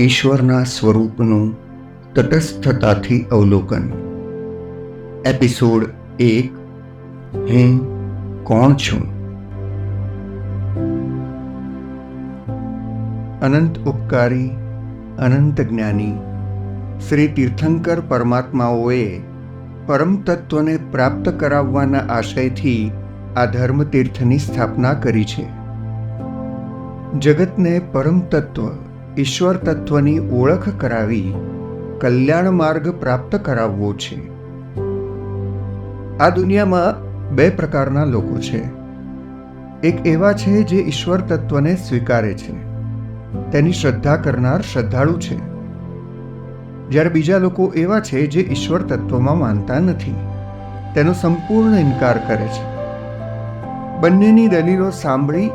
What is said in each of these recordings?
ઈશ્વરના સ્વરૂપનું તટસ્થતાથી અવલોકન. એપિસોડ એક, હું કોણ છું? અનંત ઉપકારી, અનંત જ્ઞાની, શ્રી તીર્થંકર પરમાત્માઓએ પરમ તત્વને પ્રાપ્ત કરાવવાના આશયથી આ ધર્મતીર્થની સ્થાપના કરી છે. જગતને પરમ તત્વ ઈશ્વર તત્વની ઓળખ કરાવી કલ્યાણ માર્ગ પ્રાપ્ત કરાવવો છે. આ દુનિયામાં બે પ્રકારના લોકો છે. એક એવા છે જે ઈશ્વર તત્વને સ્વીકારે છે. તેની શ્રદ્ધા કરનાર શ્રદ્ધાળુ છે. જ્યારે બીજા લોકો એવા છે જે ઈશ્વર તત્વમાં માનતા નથી, તેનો સંપૂર્ણ ઇનકાર કરે છે. બંનેની દલીલો સાંભળી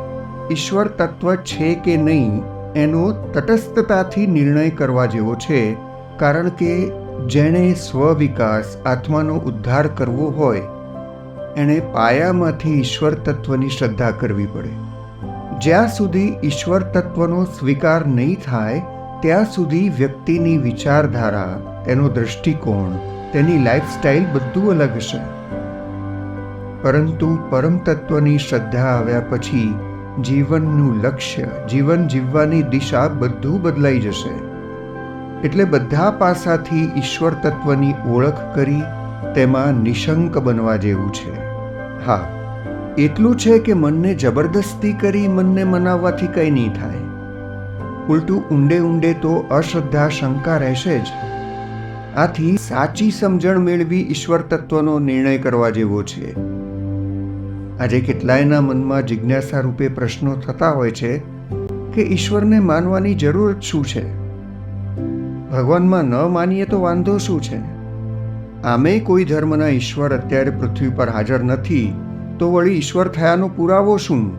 ઈશ્વર તત્વ છે કે નહીં એનો તટસ્થતાથી નિર્ણય કરવા જેવો છે, કારણ કે જેણે સ્વવિકાસ આત્માનો ઉદ્ધાર કરવો હોય, એણે પાયામાંથી ઈશ્વર તત્વની શ્રદ્ધા કરવી પડે. જ્યાં સુધી ઈશ્વર તત્વનો સ્વીકાર નહીં થાય, ત્યાં સુધી વ્યક્તિની વિચારધારા તેનો દૃષ્ટિકોણ તેની લાઈફસ્ટાઈલ બધું અલગ હશે. પરંતુ પરમ તત્વની શ્રદ્ધા આવ્યા પછી જીવનનું લક્ષ્ય, જીવન જીવવાની દિશા બધું બદલાઈ જશે. એટલે બધા પાસાથી ઈશ્વર તત્વની ઓળખ કરી તેમાં નિશંક બનવા જેવું છે. હા, એટલું છે કે મનને જબરદસ્તી કરી મનને મનાવવાથી કંઈ નહીં થાય. ઉલટું ઊંડે ઊંડે તો અશ્રદ્ધા, શંકા રહેશે જ. આથી સાચી સમજણ મેળવી ઈશ્વર તત્વનો નિર્ણય કરવા જેવો છે. આજે કેટલાયના મનમાં જિજ્ઞાસા રૂપે પ્રશ્નો થતા હોય છે કે ઈશ્વરને માનવાની જરૂર શું છે? ભગવાનમાં ન માનીએ તો વાંધો શું છે? આમે કોઈ ધર્મના ઈશ્વર અત્યારે પૃથ્વી પર હાજર નથી, તો વળી ઈશ્વર થયાનો પુરાવો શું?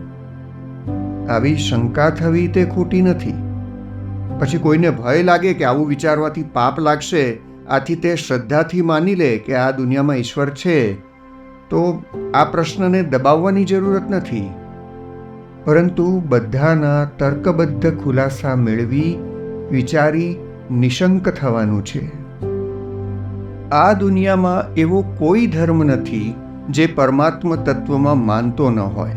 આવી શંકા થવી તે ખોટી નથી. પછી કોઈને ભય લાગે કે આવું વિચારવાથી પાપ લાગશે, આથી તે શ્રદ્ધાથી માની લે કે આ દુનિયામાં ઈશ્વર છે તો આ પ્રશ્નને દબાવવાની જરૂરત નથી. પરંતુ બધાના તર્કબદ્ધ ખુલાસા મેળવી વિચારી નિશંક થવાનું છે. આ દુનિયામાં એવો કોઈ ધર્મ નથી જે પરમાત્મ તત્વમાં માનતો ન હોય.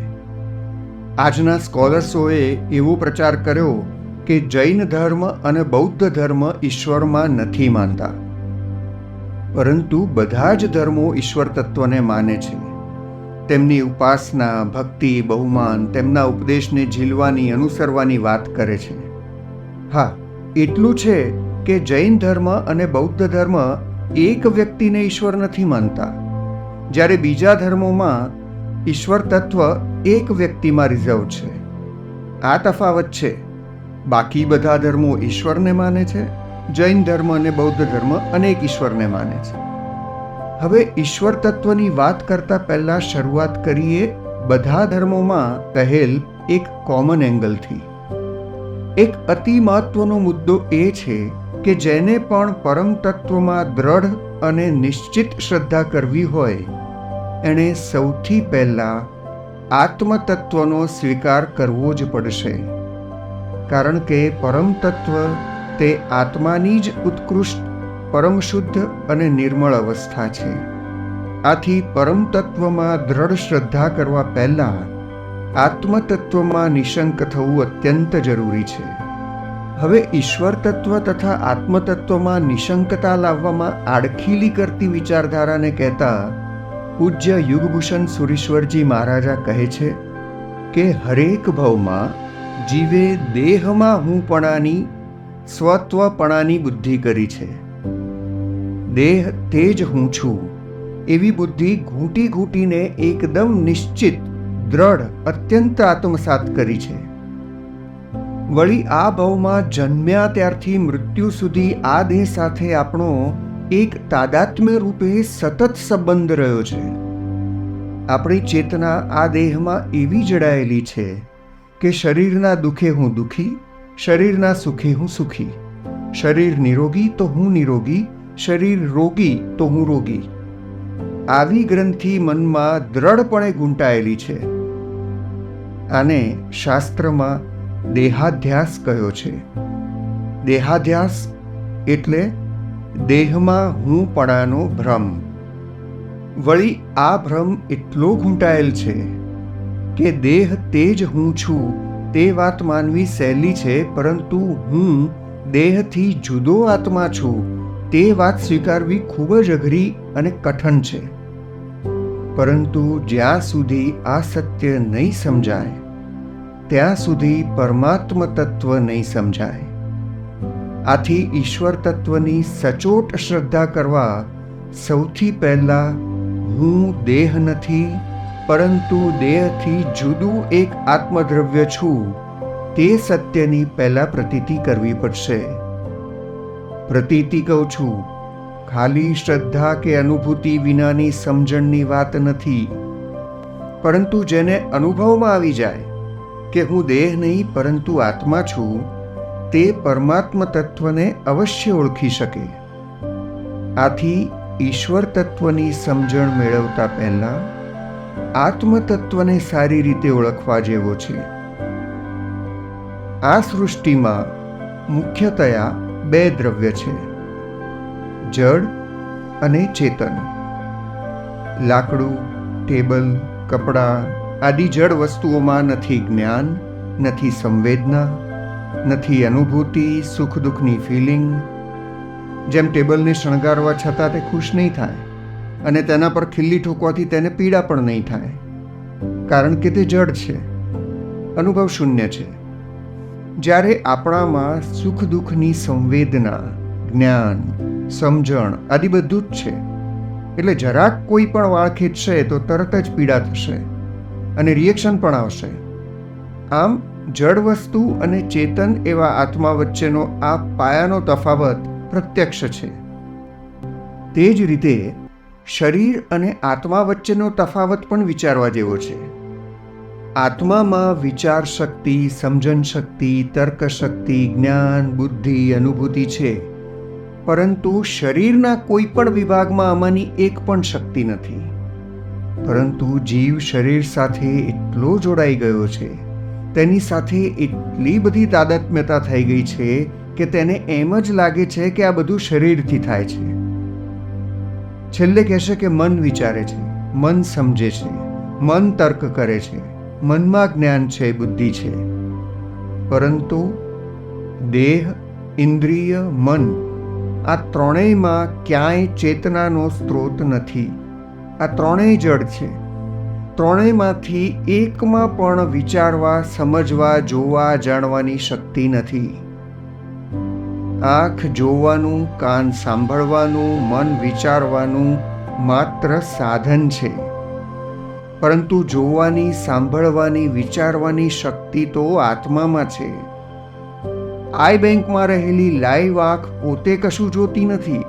આજના સ્કોલર્સોએ એવો પ્રચાર કર્યો કે જૈન ધર્મ અને બૌદ્ધ ધર્મ ઈશ્વરમાં નથી માનતા. પરંતુ બધા જ ધર્મો ઈશ્વર તત્વને માને છે. તેમની ઉપાસના, ભક્તિ, બહુમાન, તેમના ઉપદેશને ઝીલવાની, અનુસરવાની વાત કરે છે. હા, એટલું છે કે જૈન ધર્મ અને બૌદ્ધ ધર્મ એક વ્યક્તિને ઈશ્વર નથી માનતા. જ્યારે બીજા ધર્મોમાં ઈશ્વર તત્વ એક વ્યક્તિમાં રિઝર્વ છે. આ તફાવત છે. બાકી બધા ધર્મો ઈશ્વરને માને છે. જૈન ધર્મ અને બૌદ્ધ ધર્મ અનેક ઈશ્વરને માને છે. હવે ઈશ્વર તત્વની વાત કરતા પહેલા શરૂઆત કરીએ બધા ધર્મોમાં કહેલ એક કોમન એંગલથી એક અતિ મહત્વનો મુદ્દો એ છે કે જેને પણ પરમ તત્વમાં દ્રઢ અને નિશ્ચિત શ્રદ્ધા કરવી હોય, એણે સૌથી પહેલાં આત્મતત્વનો સ્વીકાર કરવો જ પડશે. કારણ કે પરમ તત્વ તે આત્માની જ ઉત્કૃષ્ટ પરમ શુદ્ધ અને નિર્મળ અવસ્થા છે. આથી પરમ તત્વમાં દ્રઢ શ્રદ્ધા કરવા પહેલાં આત્મતત્વમાં નિશંક થવું અત્યંત જરૂરી છે. હવે ઈશ્વર તત્વ તથા આત્મતત્વમાં નિશંકતા લાવવામાં આડખીલી કરતી વિચારધારાને કહેતા પૂજ્ય યુગભૂષણ સુરેશ્વરજી મહારાજા કહે છે કે, હરેક ભવમાં જીવે દેહમાં હુંપણાની સ્વત્વપણાની બુદ્ધિ કરી છે. દેહ તે જ હું છું. એવી બુદ્ધિ ઘૂંટી ઘૂંટીને એકદમ નિશ્ચિત, દ્રઢ, અત્યંત આત્મસાત કરી છે. વળી આ ભાવમાં જન્મ્યા ત્યારથી મૃત્યુ સુધી આ દેહ સાથે આપણો એક તાદાત્મ્ય રૂપે સતત સંબંધ રહ્યો છે. આપણી ચેતના આ દેહમાં એવી જડાયેલી છે કે શરીરના દુઃખે હું દુઃખી શરીરના સુખી હું સુખી. શરીર નિરોગી તો હું નિરોગી, શરીર રોગી તો હું રોગી. આવી ગ્રંથિ મનમાં દ્રઢપણે ગુંટાયેલી છે. આને શાસ્ત્રમાં દેહાધ્યાસ કહ્યો છે. દેહાધ્યાસ એટલે દેહમાં હું પણાનો ભ્રમ. વળી આ ભ્રમ એટલો ઘૂંટાયેલ છે કે દેહ તે જ હું છું તે વાત માનવી સહેલી છે, પરંતુ હું દેહથી જુદો આત્મા છું. તે વાત સ્વીકારવી ખૂબ જ અઘરી અને કઠણ છે. પરંતુ જ્યાં સુધી આ સત્ય નહીં સમજાય, ત્યાં સુધી પરમાત્મ તત્વ નહીં સમજાય. આથી ઈશ્વર તત્વની સચોટ શ્રદ્ધા કરવા સૌથી પહેલાં હું દેહ નથી પરંતુ દેહથી જુદું એક આત્મદ્રવ્ય છું, તે સત્યની પહેલા પ્રતીતિ કરવી પડશે. પ્રતીતિ કહું છું, ખાલી શ્રદ્ધા કે અનુભૂતિ વિનાની સમજણની વાત નથી. પરંતુ જેને અનુભવમાં આવી જાય, કે હું દેહ નહીં પરંતુ આત્મા છું, તે પરમાત્મ તત્વને અવશ્ય ઓળખી શકે. આથી ઈશ્વર તત્વની સમજણ મેળવતા પહેલા આત્મ તત્વને સારી રીતે ઓળખવા જેવો છે. આ સૃષ્ટિમાં મુખ્યતયા બે દ્રવ્ય છે, જળ અને ચેતન. લાકડું, ટેબલ, કપડાં આદિ જળ વસ્તુઓમાં નથી જ્ઞાન, નથી સંવેદના, નથી અનુભૂતિ, સુખ દુઃખની ફિલિંગ જેમ ટેબલને શણગારવા છતાં તે ખુશ નહીં થાય અને તેના પર ખીલ્લી ઠોકવાથી તેને પીડા પણ નહીં થાય. કારણ કે તે જડ છે. અનુભવ શૂન્ય છે. જ્યારે આપણામાં સુખ દુઃખની સંવેદના, જ્ઞાન, સમજણ આદિ બધું જ છે, એટલે જરાક કોઈ પણ વાળ ખેંચશે તો તરત જ પીડા થશે અને રિએક્શન પણ આવશે. આમ, જડ વસ્તુ અને ચેતન એવા આત્મા વચ્ચેનો આ પાયાનો તફાવત પ્રત્યક્ષ છે. તે જ રીતે શરીર અને આત્મા વચ્ચેનો તફાવત પણ વિચારવા જેવો છે. આત્મામાં વિચાર શક્તિ, સમજણ શક્તિ, તર્ક શક્તિ, જ્ઞાન, બુદ્ધિ, અનુભૂતિ છે. પરંતુ શરીરના કોઈ પણ વિભાગમાં આમાંની એક પણ શક્તિ નથી. પરંતુ જીવ શરીર સાથે એટલો જોડાઈ ગયો છે, તેની સાથે એટલી બધી તાદાત્મ્યતા થઈ ગઈ છે કે તેને એમ જ લાગે છે કે આ બધું શરીરથી થાય છે. છેલ્લે કહેશે કે મન વિચારે છે, મન સમજે છે, મન તર્ક કરે છે, મનમાં જ્ઞાન છે, બુદ્ધિ છે. પરંતુ દેહ, ઇન્દ્રિય, મન આ ત્રણેયમાં ક્યાંય ચેતનાનો સ્ત્રોત નથી. આ ત્રણેય જડ છે. ત્રણેયમાંથી એકમાં પણ વિચારવા, સમજવા, જોવા, જાણવાની શક્તિ નથી. આંખ જોવાનું, કાન સાંભળવાનું, મન વિચારવાનું માત્ર સાધન છે. પરંતુ જોવાની, સાંભળવાની, વિચારવાની શક્તિ તો આત્મામાં છે. આઈ બેંકમાં રહેલી લાઈવ આંખ પોતે કશું જોતી નથી.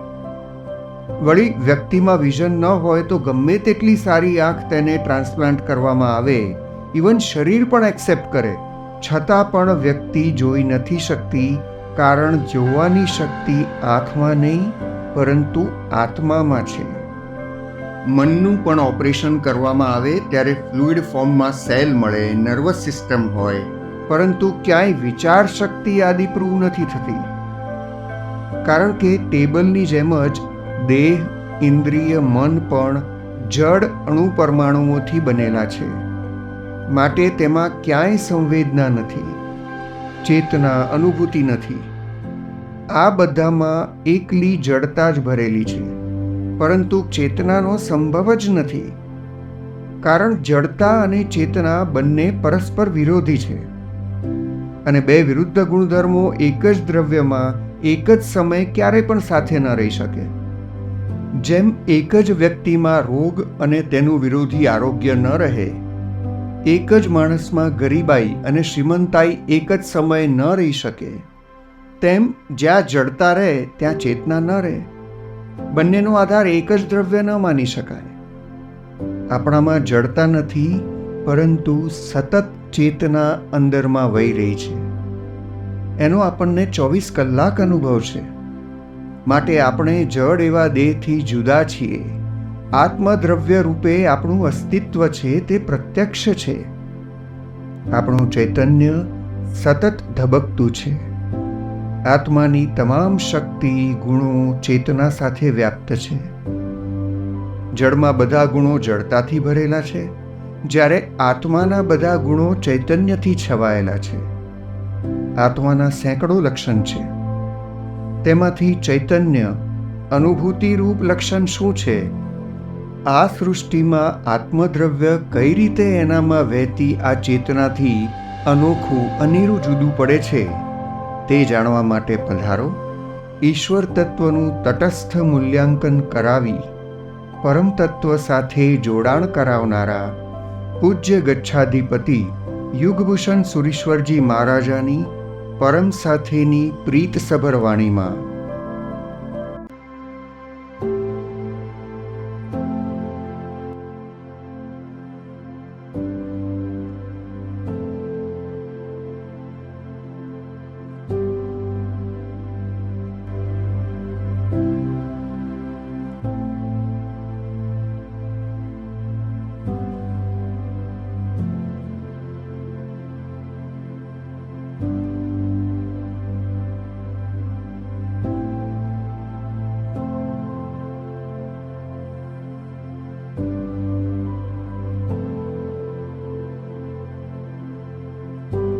વળી વ્યક્તિમાં વિઝન ન હોય તો ગમે તેટલી સારી આંખ તેને ટ્રાન્સપ્લાન્ટ કરવામાં આવે. ઇવન શરીર પણ એક્સેપ્ટ કરે. છતાં પણ વ્યક્તિ જોઈ નથી શકતી. કારણ જોવાની શક્તિ આંખમાં નહીં, પરંતુ આત્મામાં છે. મનનું પણ ઓપરેશન કરવામાં આવે ત્યારે ફ્લુઇડ ફોર્મમાં સેલ મળે, નર્વસ સિસ્ટમ હોય, પરંતુ ક્યાંય વિચાર શક્તિ આદિ પ્રૂવ નથી થતી. કારણ કે ટેબલની જેમ જ દેહ, ઇન્દ્રિય, મન પણ જડ અણુ પરમાણુઓથી બનેલા છે. માટે તેમાં ક્યાંય સંવેદના નથી. ચેતના અનુભૂતિ નથી. આ બધામાં એકલી જડતા જ ભરેલી છે, પરંતુ ચેતનાનો સંભવ જ નથી. કારણ જડતા અને ચેતના બંને પરસ્પર વિરોધી છે. અને બે વિરુદ્ધ ગુણધર્મો એક જ દ્રવ્યમાં એક જ સમયે ક્યારેય પણ સાથે ન રહી શકે. જેમ એક જ વ્યક્તિમાં રોગ અને તેનું વિરોધી આરોગ્ય ન રહે એક જ માણસમાં ગરીબાઈ અને શ્રીમંતાઈ એક જ સમયે ન રહી શકે. તેમ જ્યાં જડતા રહે, ત્યાં ચેતના ન રહે. બંનેનો આધાર એક જ દ્રવ્ય ન માની શકાય. આપણામાં જડતા નથી, પરંતુ સતત ચેતના અંદરમાં વહી રહી છે. એનો આપણને ચોવીસ કલાક અનુભવ છે. માટે આપણે જડ એવા દેહથી જુદા છીએ. આત્મદ્રવ્ય રૂપે આપણું અસ્તિત્વ છે તે પ્રત્યક્ષ છે. આપણું ચૈતન્ય સતત ધબકતું છે. આત્માની તમામ શક્તિ, ગુણો ચેતના સાથે વ્યાપ્ત છે. જળમાં બધા ગુણો જળતાથી ભરેલા છે, જ્યારે આત્માના બધા ગુણો ચૈતન્યથી છવાયેલા છે. આત્માના સેંકડો લક્ષણ છે. તેમાંથી ચૈતન્ય અનુભૂતિરૂપ લક્ષણ શું છે? આ સૃષ્ટિમાં આત્મદ્રવ્ય કઈ રીતે એનામાં વહેતી આ ચેતનાથી અનોખું, અનેરું જુદું પડે છે, તે જાણવા માટે પધારો. ઈશ્વર તત્વનું તટસ્થ મૂલ્યાંકન કરાવી, પરમ તત્વ સાથે જોડાણ કરાવનારા પૂજ્ય ગચ્છાધિપતિ યુગભૂષણ સુરીશ્વરજી મહારાજાની પરમ સાથેની પ્રીતસભર વાણીમાં